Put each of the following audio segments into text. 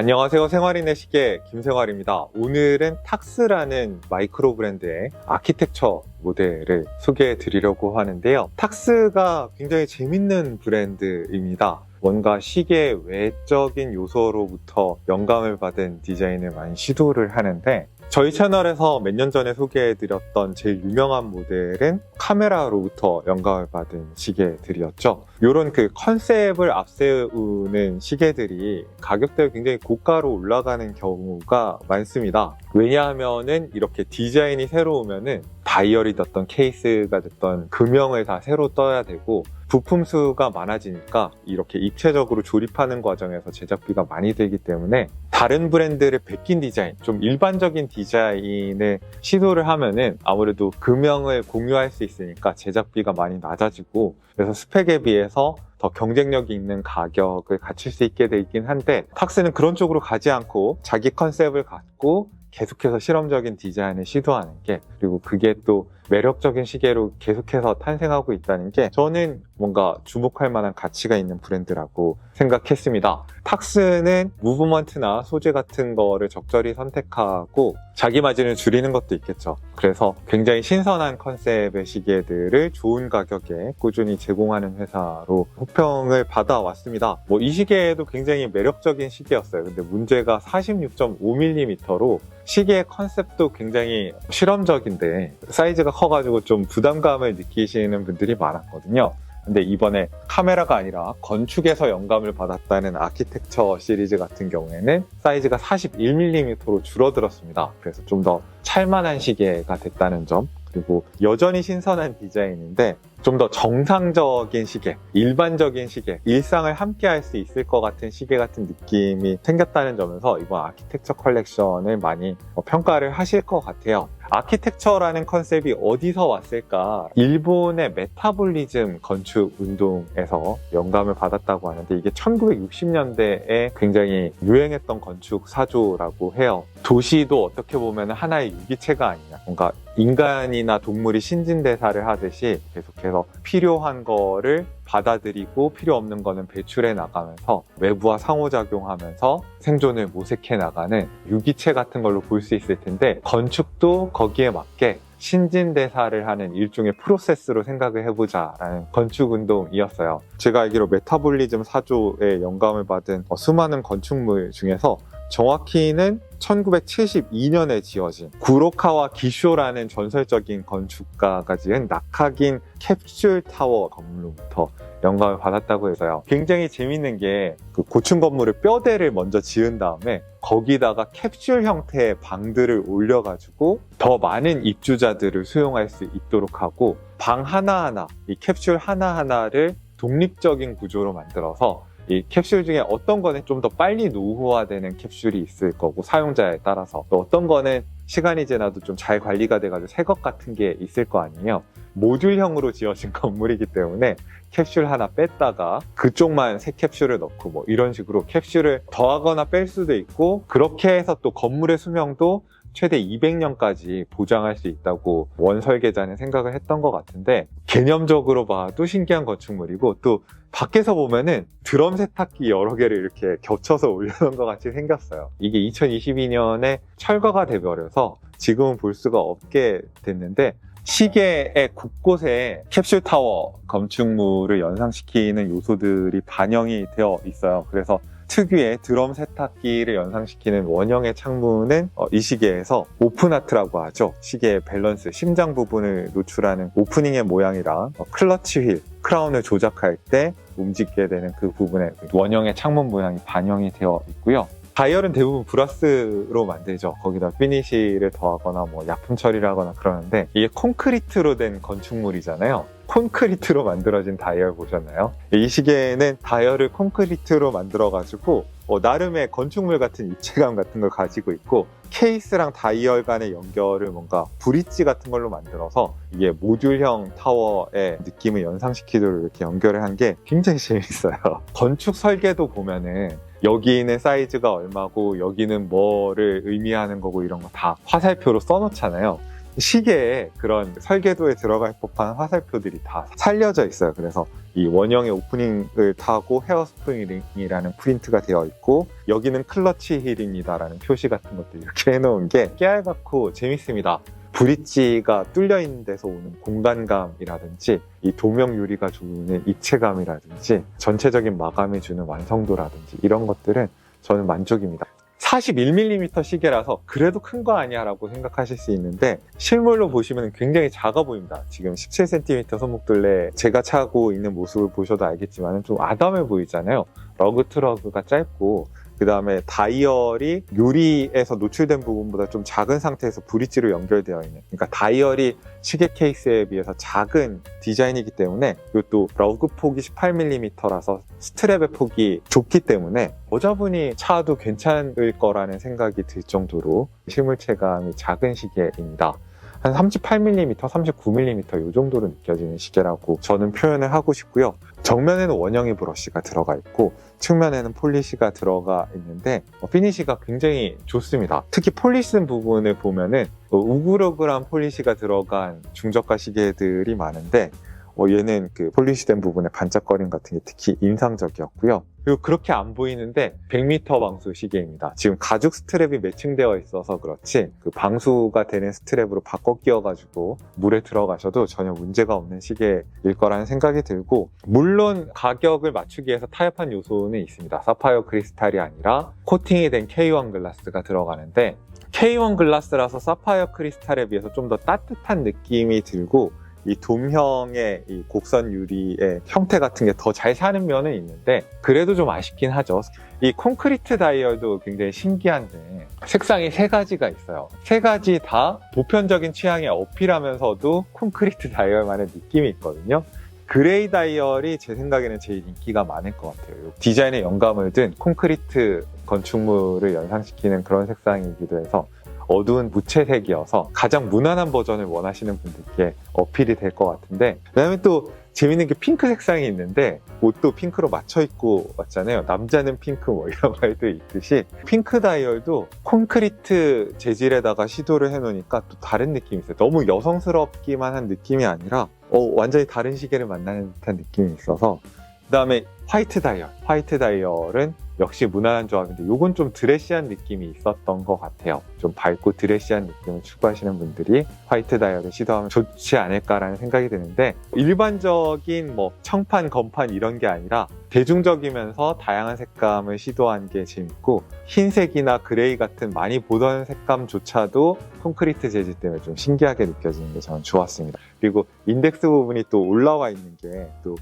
안녕하세요. 생활인의 시계 김생활입니다. 오늘은 탁스라는 마이크로 브랜드의 아키텍처 모델을 소개해 드리려고 하는데요. 탁스가 굉장히 재밌는 브랜드입니다. 뭔가 시계 외적인 요소로부터 영감을 받은 디자인을 많이 시도를 하는데 저희 채널에서 몇 년 전에 소개해드렸던 제일 유명한 모델은 카메라로부터 영감을 받은 시계들이었죠. 이런 그 컨셉을 앞세우는 시계들이 가격대가 굉장히 고가로 올라가는 경우가 많습니다. 왜냐하면은 이렇게 디자인이 새로우면은 다이얼이 됐던 케이스가 됐던 금형을 다 새로 떠야 되고 부품 수가 많아지니까 이렇게 입체적으로 조립하는 과정에서 제작비가 많이 들기 때문에 다른 브랜드를 베낀 디자인, 좀 일반적인 디자인을 시도를 하면은 아무래도 금형을 공유할 수 있으니까 제작비가 많이 낮아지고 그래서 스펙에 비해서 더 경쟁력이 있는 가격을 갖출 수 있게 돼 있긴 한데 탁스는 그런 쪽으로 가지 않고 자기 컨셉을 갖고 계속해서 실험적인 디자인을 시도하는 게 그리고 그게 또 매력적인 시계로 계속해서 탄생하고 있다는 게 저는 뭔가 주목할 만한 가치가 있는 브랜드라고 생각했습니다. 탁스는 무브먼트나 소재 같은 거를 적절히 선택하고 자기 마진을 줄이는 것도 있겠죠. 그래서 굉장히 신선한 컨셉의 시계들을 좋은 가격에 꾸준히 제공하는 회사로 호평을 받아왔습니다. 뭐 이 시계도 굉장히 매력적인 시계였어요. 근데 문제가 46.5mm로 시계 컨셉도 굉장히 실험적인데 사이즈가 커가지고 좀 부담감을 느끼시는 분들이 많았거든요. 근데 이번에 카메라가 아니라 건축에서 영감을 받았다는 아키텍처 시리즈 같은 경우에는 사이즈가 41mm로 줄어들었습니다. 그래서 좀 더 찰만한 시계가 됐다는 점. 그리고 여전히 신선한 디자인인데 좀 더 정상적인 시계, 일반적인 시계, 일상을 함께 할 수 있을 것 같은 시계 같은 느낌이 생겼다는 점에서 이번 아키텍처 컬렉션을 많이 어, 평가를 하실 것 같아요. 아키텍처라는 컨셉이 어디서 왔을까? 일본의 메타볼리즘 건축 운동에서 영감을 받았다고 하는데 이게 1960년대에 굉장히 유행했던 건축 사조라고 해요. 도시도 어떻게 보면 하나의 유기체가 아니냐. 뭔가 인간이나 동물이 신진대사를 하듯이 계속해서 필요한 거를 받아들이고 필요 없는 거는 배출해 나가면서 외부와 상호작용하면서 생존을 모색해 나가는 유기체 같은 걸로 볼 수 있을 텐데 건축도 거기에 맞게 신진대사를 하는 일종의 프로세스로 생각을 해보자라는 건축운동이었어요. 제가 알기로 메타볼리즘 사조의 영감을 받은 어, 수많은 건축물 중에서 정확히는 1972년에 지어진 구로카와 기쇼라는 전설적인 건축가가 지은 낙하긴 캡슐 타워 건물로부터 영감을 받았다고 해서요. 굉장히 재밌는 게 그 고층 건물을 뼈대를 먼저 지은 다음에 거기다가 캡슐 형태의 방들을 올려가지고 더 많은 입주자들을 수용할 수 있도록 하고 방 하나하나, 이 캡슐 하나하나를 독립적인 구조로 만들어서 이 캡슐 중에 어떤 거는 좀 더 빨리 노후화되는 캡슐이 있을 거고 사용자에 따라서 또 어떤 거는 시간이 지나도 좀 잘 관리가 돼가지고 새 것 같은 게 있을 거 아니에요. 모듈형으로 지어진 건물이기 때문에 캡슐 하나 뺐다가 그쪽만 새 캡슐을 넣고 뭐 이런 식으로 캡슐을 더하거나 뺄 수도 있고 그렇게 해서 또 건물의 수명도 최대 200년까지 보장할 수 있다고 원 설계자는 생각을 했던 것 같은데 개념적으로 봐도 신기한 건축물이고 또 밖에서 보면은 드럼 세탁기 여러 개를 이렇게 겹쳐서 올려놓은 것 같이 생겼어요. 이게 2022년에 철거가 돼버려서 지금은 볼 수가 없게 됐는데 시계의 곳곳에 캡슐 타워 건축물을 연상시키는 요소들이 반영이 되어 있어요. 그래서 특유의 드럼 세탁기를 연상시키는 원형의 창문은 어, 이 시계에서 오픈아트라고 하죠. 시계의 밸런스, 심장 부분을 노출하는 오프닝의 모양이랑 어, 클러치 휠, 크라운을 조작할 때 움직이게 되는 그 부분에 원형의 창문 모양이 반영이 되어 있고요. 다이얼은 대부분 브라스로 만들죠. 거기다 피니쉬를 더하거나 뭐 약품 처리를 하거나 그러는데 이게 콘크리트로 된 건축물이잖아요. 콘크리트로 만들어진 다이얼 보셨나요? 이 시계는 다이얼을 콘크리트로 만들어가지고 어, 나름의 건축물 같은 입체감 같은 걸 가지고 있고 케이스랑 다이얼 간의 연결을 뭔가 브릿지 같은 걸로 만들어서 이게 모듈형 타워의 느낌을 연상시키도록 이렇게 연결을 한 게 굉장히 재밌어요. 건축 설계도 보면은 여기는 사이즈가 얼마고 여기는 뭐를 의미하는 거고 이런 거 다 화살표로 써놓잖아요. 시계에 그런 설계도에 들어갈 법한 화살표들이 다 살려져 있어요. 그래서 이 원형의 오프닝을 타고 헤어스프링이라는 프린트가 되어 있고 여기는 클러치 힐입니다라는 표시 같은 것들 이렇게 해놓은 게 깨알같고 재밌습니다. 브릿지가 뚫려 있는 데서 오는 공간감이라든지 이 도명 유리가 주는 입체감이라든지 전체적인 마감이 주는 완성도라든지 이런 것들은 저는 만족입니다. 41mm 시계라서 그래도 큰 거 아니야 라고 생각하실 수 있는데 실물로 보시면 굉장히 작아 보입니다. 지금 17cm 손목둘레 제가 차고 있는 모습을 보셔도 알겠지만 좀 아담해 보이잖아요. 러그 트러그가 짧고 그 다음에 다이얼이 유리에서 노출된 부분보다 좀 작은 상태에서 브릿지로 연결되어 있는 그러니까 다이얼이 시계 케이스에 비해서 작은 디자인이기 때문에 또 러그 폭이 18mm라서 스트랩의 폭이 좁기 때문에 여자분이 차도 괜찮을 거라는 생각이 들 정도로 실물 체감이 작은 시계입니다. 한 38mm, 39mm 이 정도로 느껴지는 시계라고 저는 표현을 하고 싶고요. 정면에는 원형의 브러쉬가 들어가 있고 측면에는 폴리시가 들어가 있는데 어, 피니시가 굉장히 좋습니다. 특히 폴리시 부분을 보면은 어, 우글우글한 폴리시가 들어간 중저가 시계들이 많은데 어, 얘는 그 폴리시된 부분의 반짝거림 같은 게 특히 인상적이었고요. 그리고 그렇게 안 보이는데 100m 방수 시계입니다. 지금 가죽 스트랩이 매칭되어 있어서 그렇지 그 방수가 되는 스트랩으로 바꿔 끼워가지고 물에 들어가셔도 전혀 문제가 없는 시계일 거라는 생각이 들고 물론 가격을 맞추기 위해서 타협한 요소는 있습니다. 사파이어 크리스탈이 아니라 코팅이 된 K1 글라스가 들어가는데 K1 글라스라서 사파이어 크리스탈에 비해서 좀 더 따뜻한 느낌이 들고 이 돔형의 이 곡선 유리의 형태 같은 게 더 잘 사는 면은 있는데 그래도 좀 아쉽긴 하죠. 이 콘크리트 다이얼도 굉장히 신기한데 색상이 세 가지가 있어요. 세 가지 다 보편적인 취향에 어필하면서도 콘크리트 다이얼만의 느낌이 있거든요. 그레이 다이얼이 제 생각에는 제일 인기가 많을 것 같아요. 디자인에 영감을 든 콘크리트 건축물을 연상시키는 그런 색상이기도 해서 어두운 무채색이어서 가장 무난한 버전을 원하시는 분들께 어필이 될 것 같은데 그다음에 또 재밌는 게 핑크 색상이 있는데 옷도 핑크로 맞춰 입고 왔잖아요. 남자는 핑크 뭐 이런 말도 있듯이 핑크 다이얼도 콘크리트 재질에다가 시도를 해놓으니까 또 다른 느낌이 있어요. 너무 여성스럽기만 한 느낌이 아니라 어, 완전히 다른 시계를 만나는 듯한 느낌이 있어서 그 다음에 화이트 다이얼. 화이트 다이얼은 역시 무난한 조합인데 이건 좀 드레시한 느낌이 있었던 것 같아요. 좀 밝고 드레시한 느낌을 추구하시는 분들이 화이트 다이얼을 시도하면 좋지 않을까라는 생각이 드는데 일반적인 뭐 청판, 건판 이런 게 아니라 대중적이면서 다양한 색감을 시도한 게 재밌고 흰색이나 그레이 같은 많이 보던 색감조차도 콘크리트 재질 때문에 좀 신기하게 느껴지는 게 저는 좋았습니다. 그리고 인덱스 부분이 또 올라와 있는 게또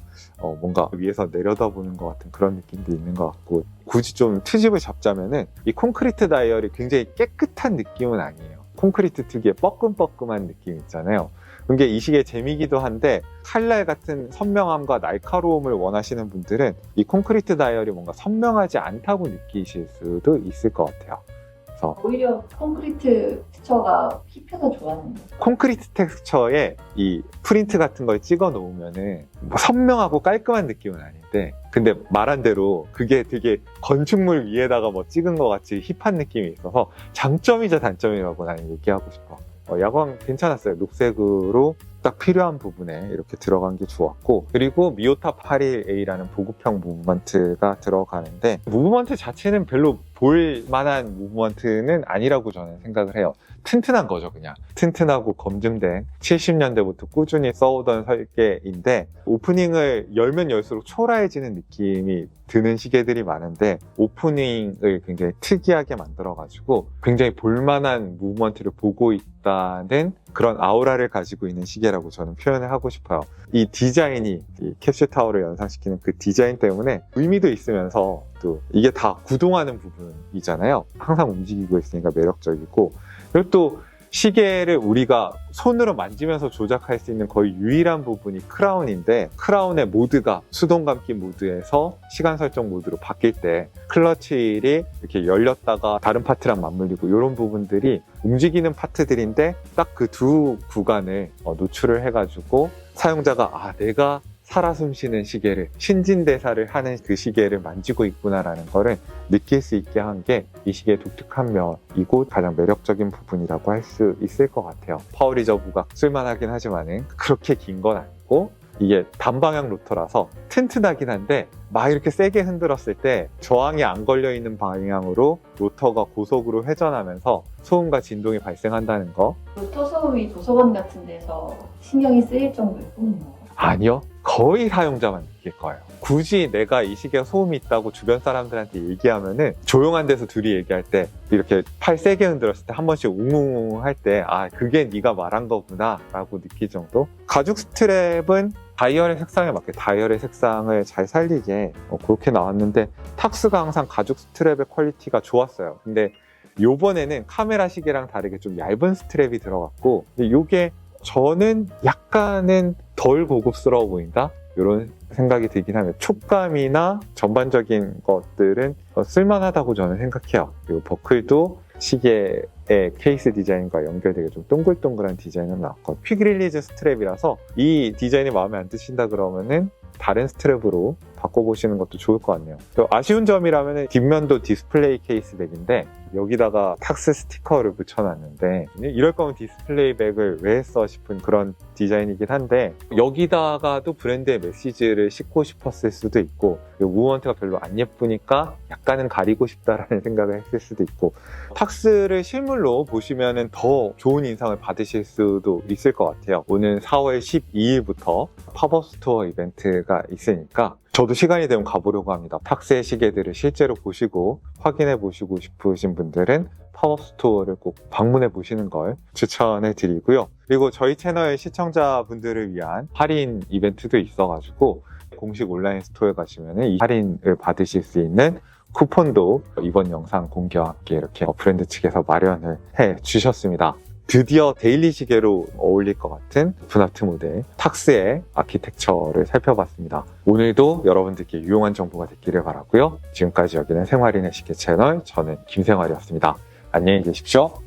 뭔가 위에서 내려다보는 것 같은 그런 느낌도 있는 것 같고 굳이 좀 트집을 잡자면은 이 콘크리트 다이얼이 굉장히 깨끗한 느낌은 아니에요. 콘크리트 특유의 뻐끔뻐끔한 느낌 있잖아요. 그게 이 시기의 재미기도 한데 칼날 같은 선명함과 날카로움을 원하시는 분들은 이 콘크리트 다이얼이 뭔가 선명하지 않다고 느끼실 수도 있을 것 같아요. 그래서 오히려 콘크리트 텍스처가 힙해서 좋아하는데 콘크리트 텍스처에 이 프린트 같은 걸 찍어 놓으면은 뭐 선명하고 깔끔한 느낌은 아닌데 근데 말한 대로 그게 되게 건축물 위에다가 뭐 찍은 것 같이 힙한 느낌이 있어서 장점이자 단점이라고 나는 얘기하고 싶어. 어, 야광 괜찮았어요. 녹색으로 딱 필요한 부분에 이렇게 들어간 게 좋았고 그리고 미오타 81A라는 보급형 무브먼트가 들어가는데 무브먼트 자체는 별로 볼 만한 무브먼트는 아니라고 저는 생각을 해요. 튼튼한 거죠, 그냥. 튼튼하고 검증된 70년대부터 꾸준히 써오던 설계인데 오프닝을 열면 열수록 초라해지는 느낌이 드는 시계들이 많은데 오프닝을 굉장히 특이하게 만들어가지고 굉장히 볼만한 무브먼트를 보고 있다는 그런 아우라를 가지고 있는 시계라고 저는 표현을 하고 싶어요. 이 디자인이 이 캡슐 타워를 연상시키는 그 디자인 때문에 의미도 있으면서 또 이게 다 구동하는 부분이잖아요. 항상 움직이고 있으니까 매력적이고 그리고 또 시계를 우리가 손으로 만지면서 조작할 수 있는 거의 유일한 부분이 크라운인데 크라운의 모드가 수동 감기 모드에서 시간 설정 모드로 바뀔 때 클러치 힐이 이렇게 열렸다가 다른 파트랑 맞물리고 이런 부분들이 움직이는 파트들인데 딱 그 두 구간을 어, 노출을 해가지고 사용자가 아 내가 살아 숨쉬는 시계를 신진대사를 하는 그 시계를 만지고 있구나라는 거를 느낄 수 있게 한 게 이 시계의 독특한 면이고 가장 매력적인 부분이라고 할 수 있을 것 같아요. 파워리저브가 쓸만하긴 하지만은 그렇게 긴 건 아니고 이게 단방향 로터라서 튼튼하긴 한데 막 이렇게 세게 흔들었을 때 저항이 안 걸려 있는 방향으로 로터가 고속으로 회전하면서 소음과 진동이 발생한다는 거 로터 소음이 도서관 같은 데서 신경이 쓰일 정도의 소음이요. 아니요. 거의 사용자만 느낄 거예요. 굳이 내가 이 시계가 소음이 있다고 주변 사람들한테 얘기하면은 조용한 데서 둘이 얘기할 때 이렇게 팔 세게 흔들었을 때 한 번씩 웅웅웅 할 때 아 그게 네가 말한 거구나 라고 느낄 정도 가죽 스트랩은 다이얼의 색상에 맞게 다이얼의 색상을 잘 살리게 어, 그렇게 나왔는데 탁스가 항상 가죽 스트랩의 퀄리티가 좋았어요. 근데 요번에는 카메라 시계랑 다르게 좀 얇은 스트랩이 들어갔고 요게 저는 약간은 덜 고급스러워 보인다? 이런 생각이 들긴 하면 촉감이나 전반적인 것들은 어, 쓸만하다고 저는 생각해요. 그리고 버클도 시계의 케이스 디자인과 연결되게 좀 동글동글한 디자인은 나왔고 퀵 릴리즈 스트랩이라서 이 디자인이 마음에 안 드신다 그러면은 다른 스트랩으로 바꿔보시는 것도 좋을 것 같네요. 또 아쉬운 점이라면 뒷면도 디스플레이 케이스 백인데 여기다가 탁스 스티커를 붙여놨는데 이럴 거면 디스플레이 백을 왜 했어 싶은 그런 디자인이긴 한데 여기다가도 브랜드의 메시지를 싣고 싶었을 수도 있고 무브먼트가 별로 안 예쁘니까 약간은 가리고 싶다라는 생각을 했을 수도 있고 탁스를 실물로 보시면 더 좋은 인상을 받으실 수도 있을 것 같아요. 오늘 4월 12일부터 팝업 스토어 이벤트가 있으니까 저도 시간이 되면 가보려고 합니다. 탁스의 시계들을 실제로 보시고 확인해 보시고 싶으신 분들은 팝업 스토어를 꼭 방문해 보시는 걸 추천해 드리고요. 그리고 저희 채널 시청자분들을 위한 할인 이벤트도 있어가지고 공식 온라인 스토어에 가시면 이 할인을 받으실 수 있는 쿠폰도 이번 영상 공개와 함께 이렇게 브랜드 측에서 마련을 해 주셨습니다. 드디어 데일리 시계로 어울릴 것 같은 분아트 모델 탁스의 아키텍처를 살펴봤습니다. 오늘도 여러분들께 유용한 정보가 됐기를 바라고요. 지금까지 여기는 생활인의 시계 채널 저는 김생활이었습니다. 안녕히 계십시오.